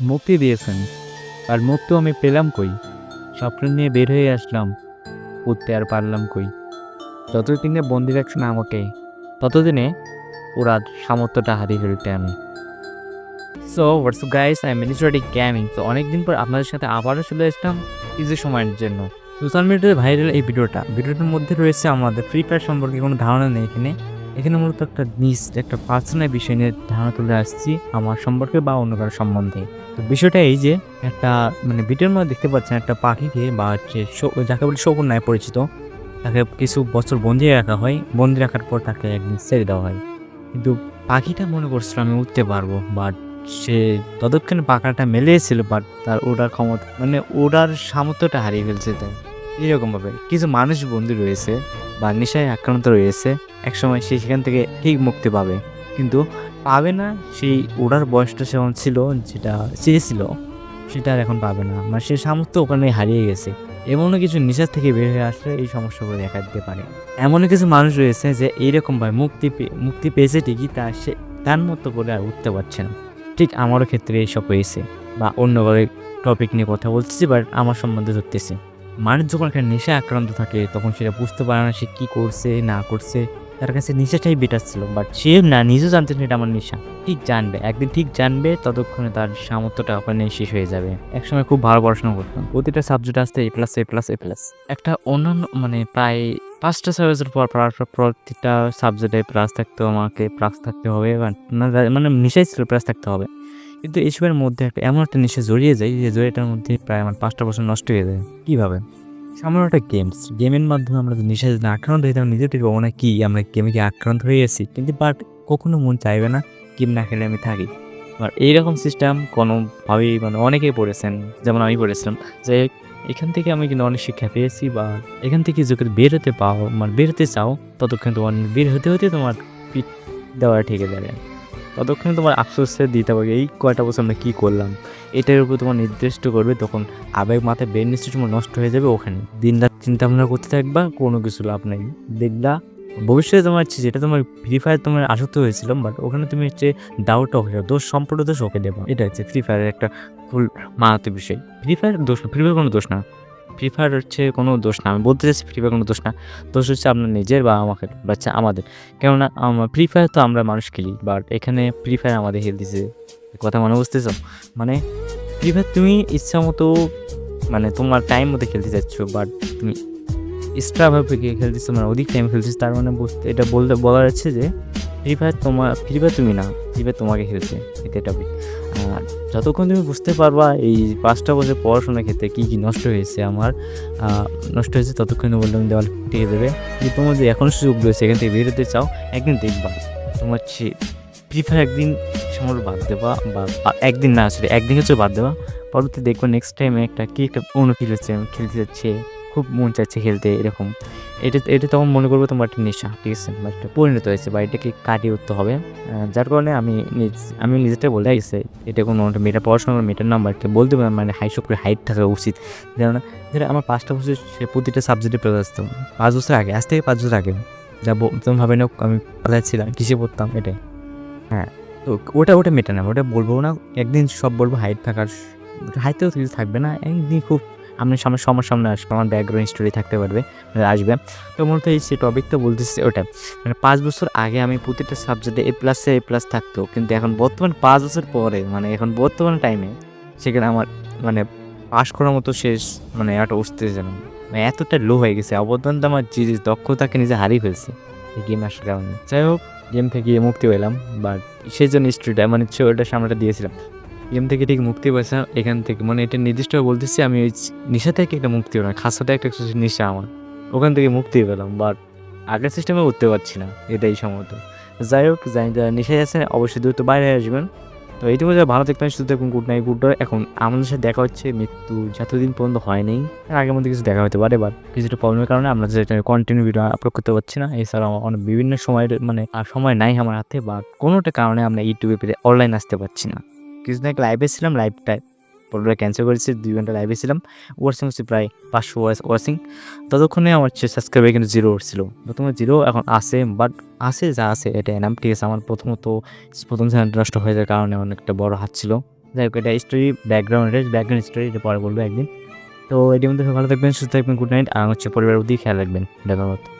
মুক্তি দিয়েছেন। আর মুক্তি আমি পেলাম কই? স্বপ্ন নিয়ে বের হয়ে আসলাম, উঠতে আর পারলাম কই? যতদিনে বন্দি রাখছেন আমাকে, ততদিনে ওরা সামর্থ্যটা হারিয়ে ফেলতে আমি। So what's guys I ministry gaming তো অনেকদিন পর আপনাদের সাথে আবারও চলে আসলাম কিছু সময়ের জন্য। সোশ্যাল মিডিয়াতে ভাইরাল এই ভিডিওটা। ভিডিওটার মধ্যে রয়েছে আমাদের ফ্রি ফায়ার সম্পর্কে কোনো ধারণা নেই এখানে। এখানে মূলত একটা নিজ একটা পার্সোনাল বিষয় নিয়ে ধারণা তুলে আসছি আমার সম্পর্কে বা অন্য কারও সম্বন্ধে। তো বিষয়টা এই যে, একটা মানে ভিডিওর মধ্যে দেখতে পাচ্ছেন একটা পাখিকে বা হচ্ছে যাকে বলে শকুন নায় পরিচিত। তাকে কিছু বছর বন্দি রাখা হয়। বন্দি রাখার পর তাকে একদিন ছেড়ে দেওয়া হয়। কিন্তু পাখিটা মনে করছিল আমি উঠতে পারব বাট সে ততক্ষণে পাখাটা মেলেছিল বাট তার ওড়ার ক্ষমতা মানে ওড়ার সামর্থ্যটা হারিয়ে ফেলছে তাই। এরকমভাবে কিছু মানুষ বন্দি রয়েছে। বা নেশায় আক্রান্ত রয়েছে, একসময় সে সেখান থেকে ঠিক মুক্তি পাবে। কিন্তু পাবে না, সেই ওড়ার বয়সটা সেমন ছিল, যেটা চেয়েছিল, সেটা আর এখন পাবে না। মানে সে সামর্থ্য ওখানে হারিয়ে গেছে। এমনও কিছু নেশার থেকে বের হয়ে আসলে এই সমস্যাগুলো দেখা দিতে পারে। এমনও কিছু মানুষ রয়েছে যে এইরকমভাবে মুক্তি মুক্তি পেয়েছে ঠিকই, তা সে, তার মতো করে আর উঠতে পারছে না। ঠিক আমারও ক্ষেত্রে এইসব হয়েছে, বা অন্য কারও টপিক নিয়ে কথা বলতেছি বাট আমার সম্বন্ধে ধরতেছি। মানুষ যখন একটা নেশা আক্রান্ত থাকে, তখন সেটা বুঝতে পারে না সে কী করছে, না করছে। তার কাছে নেশাটাই বেটার ছিল বাট সে না, নিজেও জানতে এটা আমার নেশা। ঠিক জানবে, একদিন ঠিক জানবে, ততক্ষণে তার সামর্থ্যটা ওখানে শেষ হয়ে যাবে। একসময় খুব ভালো পড়াশোনা করতাম। প্রতিটা সাবজেক্ট আসতে A plus A plus A plus একটা অন্যান্য মানে প্রায় পাঁচটা সাবজেক্টের পর পড়ার পর প্রতিটা সাবজেক্টে প্লাস থাকতে, আমাকে প্লাস থাকতে হবে মানে নেশাই ছিল প্লাস থাকতে হবে। কিন্তু এসবের মধ্যে একটা, এমন একটা নেশা জড়িয়ে যায় যে জড়িয়েটার মধ্যে প্রায় আমার পাঁচটা বছর নষ্ট হয়ে যায়। কীভাবে? সামান্য একটা গেমস গেমের মাধ্যমে আমরা নেশা যদি আক্রান্ত হয়ে তাহলে নিজে ঠিক পাবো না কি? আমরা গেমে কি আক্রান্ত হয়ে গেছি? কিন্তু বাট কখনো মন চাইবে না গেম না খেলে আমি থাকি। আর এইরকম সিস্টেম কোনোভাবেই মানে অনেকেই পড়েছেন, যেমন আমি পড়েছিলাম, যে এখান থেকে আমি কিন্তু অনেক শিক্ষা পেয়েছি বা এখান থেকে যদি বের হতে পাও মানে বের হতে চাও, ততক্ষণ তোমার বের হতে হতে তোমার পিঠ দেওয়া ঠেকে যাবে। ততক্ষণে তোমার আফসোসে দিতে পারবে এই কয়টা বছর আমরা কী করলাম? এটার উপর তোমার নির্দিষ্ট করবে, তখন আবেগ মাথায় নিশ্চয় তোমার নষ্ট হয়ে যাবে ওখানে। দিন রাত চিন্তা ভাবনা করতে থাকবা, কোনো কিছু লাভ নেই। দেখবা, ভবিষ্যতে তোমার হচ্ছে যেটা তোমার ফ্রি ফায়ার তোমার আসক্ত হয়েছিল বাট ওখানে তুমি হচ্ছে ডাউট ওকে দোষ সম্পূর্ণ দোষ ওকে দেবা। এটা হচ্ছে ফ্রি ফায়ারের একটা ফুল মারাত্মক বিষয়। ফ্রি ফায়ার দোষ ফ্রি ফায়ার কোনো দোষ না। ফ্রি ফায়ার হচ্ছে কোনো দোষ না। আমি বলতে চাইছি ফ্রি ফায়ার কোনো দোষ না। দোষ হচ্ছে আপনার নিজের বা আমাকে বাচ্চা আমাদের। কেননা ফ্রি ফায়ার তো আমরা মানুষ খেলি বাট এখানে ফ্রি ফায়ার আমাদের হেল দিছে কথা মনে বুঝতেছ? মানে ফ্রি ফায়ার তুমি ইচ্ছা মতো মানে তোমার টাইম মতো খেলতে চাচ্ছ বাট তুমি এক্সট্রাভাবে খেলতেছো মানে অধিক টাইম খেলতেছো, তার মানে এটা বলতে বলা যাচ্ছে যে ফ্রি ফায়ার তোমার ফ্রি ফায়ার তুমি না ফ্রি ফায়ার তোমাকে খেলছে এটা আর যতক্ষণ তুমি বুঝতে পারবা এই পাঁচটা বছর পড়াশোনার ক্ষেত্রে কী কী নষ্ট হয়েছে আমার নষ্ট হয়েছে, ততক্ষণ বললাম দেওয়াল টিকে দেবে। যে তোমার যে এখন সুযোগ রয়েছে, এখান থেকে বেরোতে চাও, একদিন দেখবা। তোমার হচ্ছে ফ্রি ফায়ার একদিন সময় বাদ বা বা- একদিন না আসলে একদিন হচ্ছে বাদ দেওয়া পরবর্তী দেখব নেক্সট টাইমে একটা, কী একটা অন্য ফিল হচ্ছে খেলতে যাচ্ছে। খুব মন চাচ্ছে খেলতে এরকম। এটা এটা তখন মনে করব তোমার একটা নেশা, ঠিক আছে? বা একটা পরিণত হয়েছে বা এটাকে কাটিয়ে উঠতে হবে। যার কারণে আমি নিজ, আমি নিজেটা বলে গেছে, এটা কোনো মেয়েটা পড়াশোনার মেয়েটার নাম্বারকে বলতে পারে মানে হাই করে হাইট থাকা উচিত। যেন যেটা আমার পাঁচটা বছর সে প্রতিটা সাবজেক্টে পেয়ে আসতো। পাঁচ বছর আগে, আজ থেকে পাঁচ বছর আগে। যা তুমি ভাবে না আমি কোথায় ছিলাম, কিসে পড়তাম, এটাই। হ্যাঁ তো ওটা ওটা মেটা না, ওটা বলব না, একদিন সব বলব হাইট থাকার হাইটেও কিছু থাকবে না, একদিন খুব আপনার সামনে সমস্যার সামনে আসবে আমার ব্যাকগ্রাউন্ড স্টোরি থাকতে পারবে মানে আসবে। তো মূলত এই সে টপিকটা বলতেছি ওটা মানে পাঁচ বছর আগে আমি প্রতিটা সাবজেক্টে এ প্লাসে এ প্লাস থাকতো, কিন্তু এখন বর্তমান পাঁচ বছর পরে মানে এখন বর্তমান টাইমে সেখানে আমার মানে পাশ করার মতো শেষ মানে একটা উঠতেছে না। মানে এতটা লো হয়ে গেছে অবদানটা আমার যে যে দক্ষতাকে নিজে হারিয়ে ফেলছি, এই গেম আসার কারণে যাই হোক গেম থেকে মুক্তি পেলাম বাট সেই জন্য স্ট্রিটা মানে ওটা সামনেটা দিয়েছিলাম। গেম থেকে ঠিক মুক্তি পেয়েছিলাম এখান থেকে। মানে এটা নির্দিষ্টভাবে বলতেছি, আমি ওই নেশা থেকে একটা মুক্তি পেলাম খাসাতে একটা নেশা আমার। ওখান থেকে মুক্তি পেলাম বাট আগের সিস্টেমে উঠতে পারছি না, এটাই সম্ভবত। যাই হোক যাই যারা নেশায় আছেন, অবশ্যই দ্রুত বাইরে আসবেন। তো এইটুকু যা, ভালো থাকবেন শুধু থাকুন গুড নাইট গুড এখন আমাদের সাথে দেখা হচ্ছে, মৃত্যু যতদিন পর্যন্ত হয় নাই আগের মধ্যে কিছু দেখা হতে পারে বাট কিছুটা প্রবলেমের কারণে আমরা যেটা কন্টিনিউ ভিডিও আপলোড করতে পারছি না। এছাড়াও অনেক বিভিন্ন সময়ের মানে সময় নাই আমার হাতে বা কোনোটা কারণে আমরা ইউটিউবে অনলাইন আসতে পারছি না। কিছুদিন আগে লাইভে ছিলাম লাইভটায় পরে ক্যান্সেল করেছি, দুই ঘণ্টা লাইভে ছিলাম। ওয়ার্সিং হচ্ছে প্রায় পাঁচশো ওয়ার্সিং ততক্ষণে আমার হচ্ছে সাবস্ক্রাইবার কিন্তু জিরো উঠছিল। প্রথমে জিরো এখন আসে বাট আসে যা আসে এটা এনাম। ঠিক আছে, আমার প্রথমত প্রথম চ্যানেলটা নষ্ট হয়ে যাওয়ার কারণে অনেকটা বড় হাত ছিল। যাই হোক, এটা স্টোরি ব্যাকগ্রাউন্ড এটা ব্যাকগ্রাউন্ড স্টোরি এটা পরে বলব একদিন। তো এটির মধ্যে ভালো থাকবেন, সুস্থ থাকবেন গুড নাইট আর হচ্ছে পরিবারের প্রতি খেয়াল রাখবেন। ধন্যবাদ।